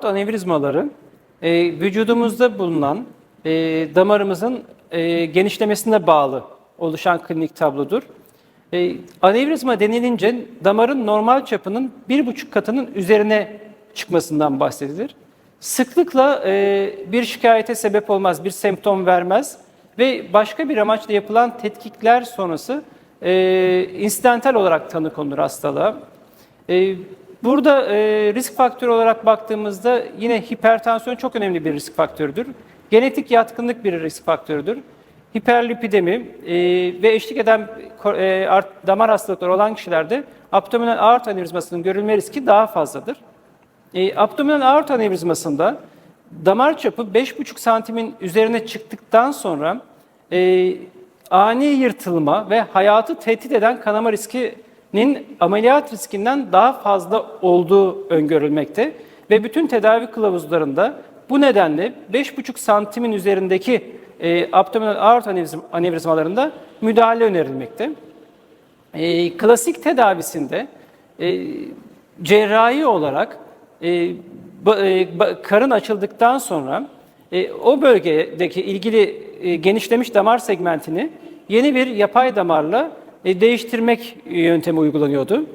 aort anevrizmaları e, vücudumuzda bulunan e, damarımızın e, genişlemesine bağlı oluşan klinik tablodur. E, anevrizma denilince damarın normal çapının bir buçuk katının üzerine çıkmasından bahsedilir. Sıklıkla e, bir şikayete sebep olmaz, bir semptom vermez ve başka bir amaçla yapılan tetkikler sonrası e, insidental olarak tanı konulur hastalığa. E, burada e, risk faktörü olarak baktığımızda yine hipertansiyon çok önemli bir risk faktörüdür. Genetik yatkınlık bir risk faktörüdür. Hiperlipidemi e, ve eşlik eden e, art- damar hastalıkları olan kişilerde abdominal aort anevrizmasının görülme riski daha fazladır. E, abdominal aort anevrizmasında damar çapı 5,5 santimin üzerine çıktıktan sonra e, ani yırtılma ve hayatı tehdit eden kanama riskinin ameliyat riskinden daha fazla olduğu öngörülmekte ve bütün tedavi kılavuzlarında bu nedenle 5,5 santimin üzerindeki e, abdominal aort anevrizm- anevrizmalarında müdahale önerilmekte. E, klasik tedavisinde e, cerrahi olarak e, ba- e, ba- karın açıldıktan sonra e, o bölgedeki ilgili e, genişlemiş damar segmentini yeni bir yapay damarla e, değiştirmek yöntemi uygulanıyordu.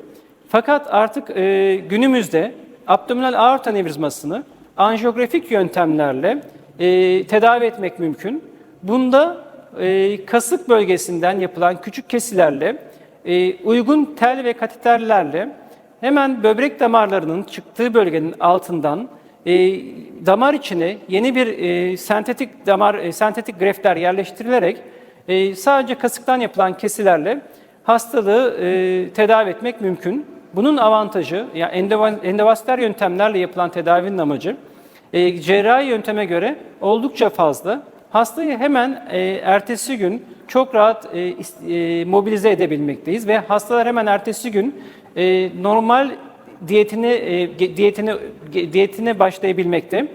Fakat artık e, günümüzde abdominal aort anevrizmasını anjiyografik yöntemlerle e, tedavi etmek mümkün. Bunda e, kasık bölgesinden yapılan küçük kesilerle, e, uygun tel ve kateterlerle hemen böbrek damarlarının çıktığı bölgenin altından e, damar içine yeni bir e, sentetik damar, e, sentetik greftler yerleştirilerek e, sadece kasıktan yapılan kesilerle hastalığı e, tedavi etmek mümkün. Bunun avantajı, yani endova- endovaskuler yöntemlerle yapılan tedavinin amacı, e, cerrahi yönteme göre oldukça fazla. Hastayı hemen e, ertesi gün çok rahat e, e, mobilize edebilmekteyiz ve hastalar hemen ertesi gün e, normal diyetini e, ge- diyetine başlayabilmekte.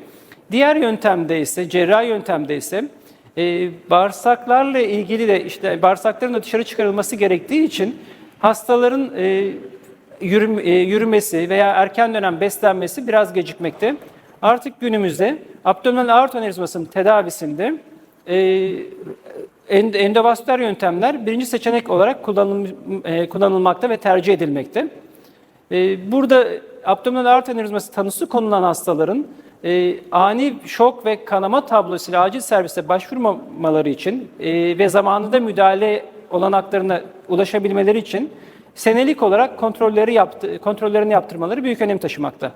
Diğer yöntemde ise cerrahi yöntemde ise e, bağırsaklarla ilgili de işte bağırsakların da dışarı çıkarılması gerektiği için hastaların e, yürüm, e, yürümesi veya erken dönem beslenmesi biraz gecikmekte. Artık günümüzde abdominal aort anevrizmasının tedavisinde e, end- endovasküler yöntemler birinci seçenek olarak kullanıl, e, kullanılmakta ve tercih edilmekte. E, burada abdominal aort anevrizması tanısı konulan hastaların e, ani şok ve kanama tablosuyla acil servise başvurmamaları için e, ve zamanında müdahale olanaklarına ulaşabilmeleri için senelik olarak kontrolleri yaptı, kontrollerini yaptırmaları büyük önem taşımakta.